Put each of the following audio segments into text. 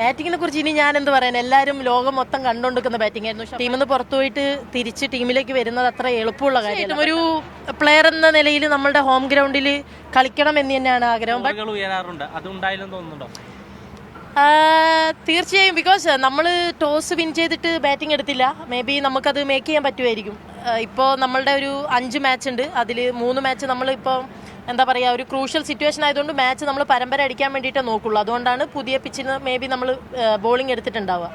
ബാറ്റിങ്ങിനെ കുറിച്ച് ഇനി ഞാൻ എന്ത് പറയാൻ എല്ലാവരും ലോകം മൊത്തം കണ്ടുകൊണ്ടിരിക്കുന്ന ബാറ്റിംഗ് ആയിരുന്നു. ടീമിൽ നിന്ന് പുറത്തു പോയിട്ട് തിരിച്ച് ടീമിലേക്ക് വരുന്നത് അത്ര എളുപ്പമുള്ള കാര്യം ഒരു പ്ലെയർ എന്ന നിലയിൽ നമ്മളുടെ ഹോം ഗ്രൗണ്ടിൽ കളിക്കണം എന്ന് തന്നെയാണ് ആഗ്രഹം. തീർച്ചയായും. ബിക്കോസ് നമ്മൾ ടോസ് വിൻ ചെയ്തിട്ട് ബാറ്റിംഗ് എടുത്തില്ല. മേ ബി നമുക്കത് മേക്ക് ചെയ്യാൻ പറ്റുമായിരിക്കും. ഇപ്പോൾ നമ്മളുടെ ഒരു അഞ്ച് മാച്ച് ഉണ്ട്. അതിൽ മൂന്ന് മാച്ച് നമ്മൾ ഇപ്പോൾ എന്താ പറയുക ഒരു ക്രൂഷ്യൽ സിറ്റുവേഷൻ ആയതുകൊണ്ട് മാച്ച് നമ്മൾ പരമ്പര അടിക്കാൻ വേണ്ടിയിട്ടേ നോക്കുള്ളൂ. അതുകൊണ്ടാണ് പുതിയ പിച്ചിന് മേ ബി നമ്മൾ ബോളിംഗ് എടുത്തിട്ടുണ്ടാവുക.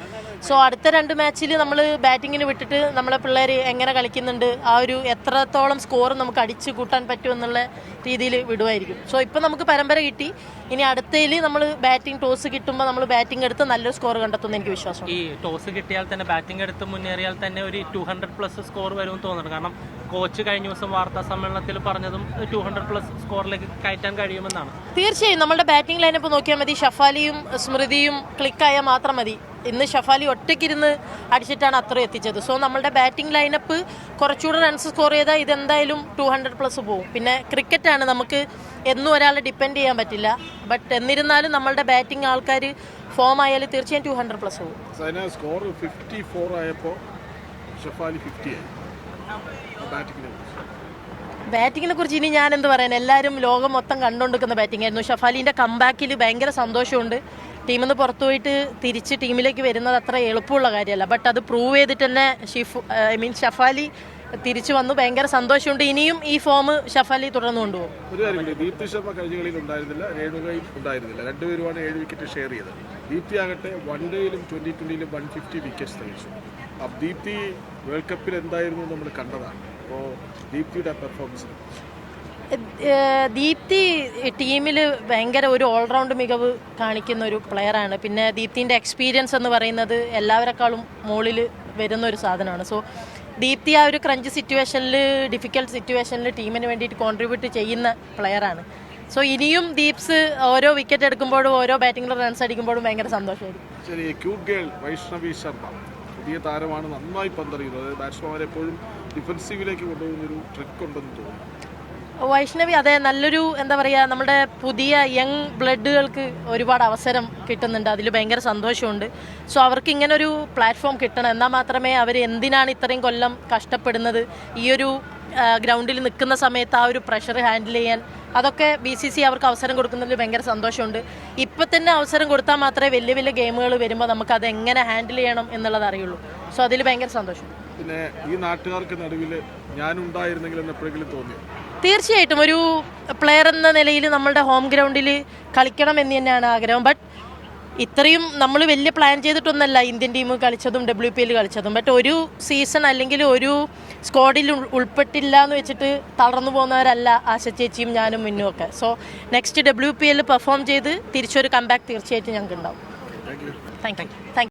സോ അടുത്ത രണ്ട് മാച്ചിൽ നമ്മൾ ബാറ്റിങ്ങിന് വിട്ടിട്ട് നമ്മളെ പിള്ളേർ എങ്ങനെ കളിക്കുന്നുണ്ട് ആ ഒരു എത്രത്തോളം സ്കോർ നമുക്ക് അടിച്ച് കൂട്ടാൻ പറ്റും എന്നുള്ള രീതിയിൽ വിടുമായിരിക്കും സോ ഇപ്പം നമുക്ക് പരമ്പര കിട്ടി. ഇനി അടുത്തതിൽ നമ്മൾ ബാറ്റിംഗ് ടോസ് കിട്ടുമ്പോൾ നമ്മൾ ബാറ്റിംഗ് എടുത്ത് നല്ലൊരു സ്കോർ കണ്ടെത്തുന്നു എനിക്ക് വിശ്വാസം ഈ ടോസ് കിട്ടിയാൽ തന്നെ ബാറ്റിംഗ് എടുത്ത് മുന്നേറിയാൽ തന്നെ ഒരു ടു ഹൺഡ്രഡ് പ്ലസ് സ്കോർ വരുമെന്ന് തോന്നുന്നുണ്ട്. കാരണം കോച്ച് കഴിഞ്ഞ ദിവസം വാർത്താ സമ്മേളനത്തിൽ പറഞ്ഞതും ടു ഹൺഡ്രഡ് പ്ലസ് സ്കോറിലേക്ക് കയറ്റാൻ കഴിയുമെന്നാണ്. തീർച്ചയായും നമ്മുടെ ബാറ്റിംഗ് ലൈനപ്പ് നോക്കിയാൽ മതി. ഷഫാലിയും സ്മൃതിയും ക്ലിക്കായാൽ മാത്രം മതി. ഇന്ന് ഷഫാലി ഒറ്റയ്ക്കിരുന്ന് അടിച്ചിട്ടാണ് അത്ര എത്തിച്ചത്. സോ നമ്മളുടെ ബാറ്റിംഗ് ലൈനപ്പ് കുറച്ചുകൂടെ റൺസ് സ്കോർ ചെയ്താൽ ഇതെന്തായാലും ടു ഹൺഡ്രഡ് പ്ലസ് പോകും പിന്നെ ക്രിക്കറ്റാണ് നമുക്ക് എന്നും ഒരാളെ ഡിപ്പെൻഡ് ചെയ്യാൻ പറ്റില്ല. ബട്ട് എന്നിരുന്നാലും നമ്മളുടെ ബാറ്റിംഗ് ആൾക്കാർ ഫോം ആയാലും തീർച്ചയായും ടു ഹൺഡ്രഡ് പ്ലസ് പോകും സ്കോർ ഫിഫ്റ്റി ഫോർ ആയപ്പോൾ ഷഫാലി ഫിഫ്റ്റി ആയി. ബാറ്റിങ്ങിനെ കുറിച്ച്. ഇനി ഞാൻ എന്ത് പറയാൻ എല്ലാവരും ലോകം മൊത്തം കണ്ടുകൊണ്ടിരിക്കുന്ന ബാറ്റിംഗ് ആയിരുന്നു. ഷഫാലിന്റെ കംബാക്കിൽ ഭയങ്കര സന്തോഷമുണ്ട്. ടീമിൽ നിന്ന് പുറത്തു പോയിട്ട് തിരിച്ച് ടീമിലേക്ക് വരുന്നത് അത്ര എളുപ്പമുള്ള കാര്യമല്ല. ബട്ട് അത് പ്രൂവ് ചെയ്തിട്ട് തന്നെ ഷിഫ് ഐ മീൻ ഷഫാലി തിരിച്ചു വന്നു. ഭയങ്കര സന്തോഷമുണ്ട്. ഇനിയും ഈ ഫോം ഷഫാലി തുടർന്നു കൊണ്ടുപോകും. ഒരു കാര്യമില്ല ദീപ്തി കഴിഞ്ഞ ഉണ്ടായിരുന്നില്ല ഉണ്ടായിരുന്നില്ല. Wicket share Deepti wickets Deepti world കപ്പിൽ എന്തായിരുന്നു നമ്മൾ കണ്ടതാണ്. അപ്പോൾ ദീപ്തിയുടെ പെർഫോമൻസ് ദീപ്തി ടീമിൽ ഭയങ്കര ഒരു ഓൾറൗണ്ട് മികവ് കാണിക്കുന്ന ഒരു പ്ലെയറാണ് പിന്നെ ദീപ്തിന്റെ എക്സ്പീരിയൻസ് എന്ന് പറയുന്നത് എല്ലാവരെക്കാളും മുകളിൽ വരുന്ന ഒരു സാധനമാണ്. സോ ദീപ്തി ആ ഒരു ക്രഞ്ച് സിറ്റുവേഷനിൽ ഡിഫിക്കൽട്ട് സിറ്റുവേഷനിൽ ടീമിന് വേണ്ടിയിട്ട് കോൺട്രിബ്യൂട്ട് ചെയ്യുന്ന പ്ലെയറാണ് സോ ഇനിയും ദീപ്സ് ഓരോ വിക്കറ്റ് എടുക്കുമ്പോഴും ഓരോ ബാറ്റിംഗിൽ റൺസ് അടിക്കുമ്പോഴും ഭയങ്കര സന്തോഷമായിരിക്കും. ശരി ക്യൂട്ട് ഗേൾ വൈഷ്ണവി ശർമ്മ. പുതിയ താരമാണ് നന്നായി പന്തറിയുന്നത്. ബാറ്റ്സ്മാൻ എപ്പോഴും ഡിഫൻസീവിലേക്ക് കൊണ്ടുപോകുന്നൊരു ട്രിക്ക് ഉണ്ടെന്ന് തോന്നുന്നു. വൈഷ്ണവി അതെ നല്ലൊരു എന്താ പറയുക നമ്മുടെ പുതിയ യങ് ബ്ലഡുകൾക്ക് ഒരുപാട് അവസരം കിട്ടുന്നുണ്ട്. അതിൽ ഭയങ്കര സന്തോഷമുണ്ട്. സോ അവർക്ക് ഇങ്ങനെ ഒരു പ്ലാറ്റ്ഫോം കിട്ടണം. എന്നാൽ മാത്രമേ അവർ എന്തിനാണ് ഇത്രയും കൊല്ലം കഷ്ടപ്പെടുന്നത്? ഈ ഒരു ഗ്രൗണ്ടിൽ നിൽക്കുന്ന സമയത്ത് ആ ഒരു പ്രഷർ ഹാൻഡിൽ ചെയ്യാൻ. അതൊക്കെ ബി സി സി അവർക്ക് അവസരം കൊടുക്കുന്നതിൽ ഭയങ്കര സന്തോഷമുണ്ട്. ഇപ്പം തന്നെ അവസരം കൊടുത്താൽ മാത്രമേ വലിയ വലിയ ഗെയിമുകൾ വരുമ്പോൾ നമുക്ക് അത് എങ്ങനെ ഹാൻഡിൽ ചെയ്യണം എന്നുള്ളത് അറിയുള്ളൂ. സോ അതിൽ ഭയങ്കര സന്തോഷം. പിന്നെ ഈ നാട്ടുകാർക്ക് നടുവിൽ ഞാനുണ്ടായിരുന്നെങ്കിൽ എന്ന് എപ്പോഴെങ്കിലും തോന്നിയോ തീർച്ചയായിട്ടും ഒരു പ്ലെയർ എന്ന നിലയിൽ നമ്മളുടെ ഹോം ഗ്രൗണ്ടിൽ കളിക്കണം എന്ന് തന്നെയാണ് ആഗ്രഹം. ബട്ട് ഇത്രയും നമ്മൾ വലിയ പ്ലാൻ ചെയ്തിട്ടൊന്നല്ല ഇന്ത്യൻ ടീം കളിച്ചതും ഡബ്ല്യു പി എൽ കളിച്ചതും. ബട്ട് ഒരു സീസൺ അല്ലെങ്കിൽ ഒരു സ്ക്വാഡിൽ ഉൾ- ഉൾപ്പെട്ടില്ല എന്ന് വെച്ചിട്ട് തളർന്നു പോകുന്നവരല്ല ആശ ചേച്ചിയും ഞാനും മിന്നും ഒക്കെ. So next W P L perform ചെയ്ത് തിരിച്ചൊരു കംബാക്ക് തീർച്ചയായിട്ടും ഞങ്ങൾക്ക് ഉണ്ടാവും താങ്ക് യു താങ്ക് യു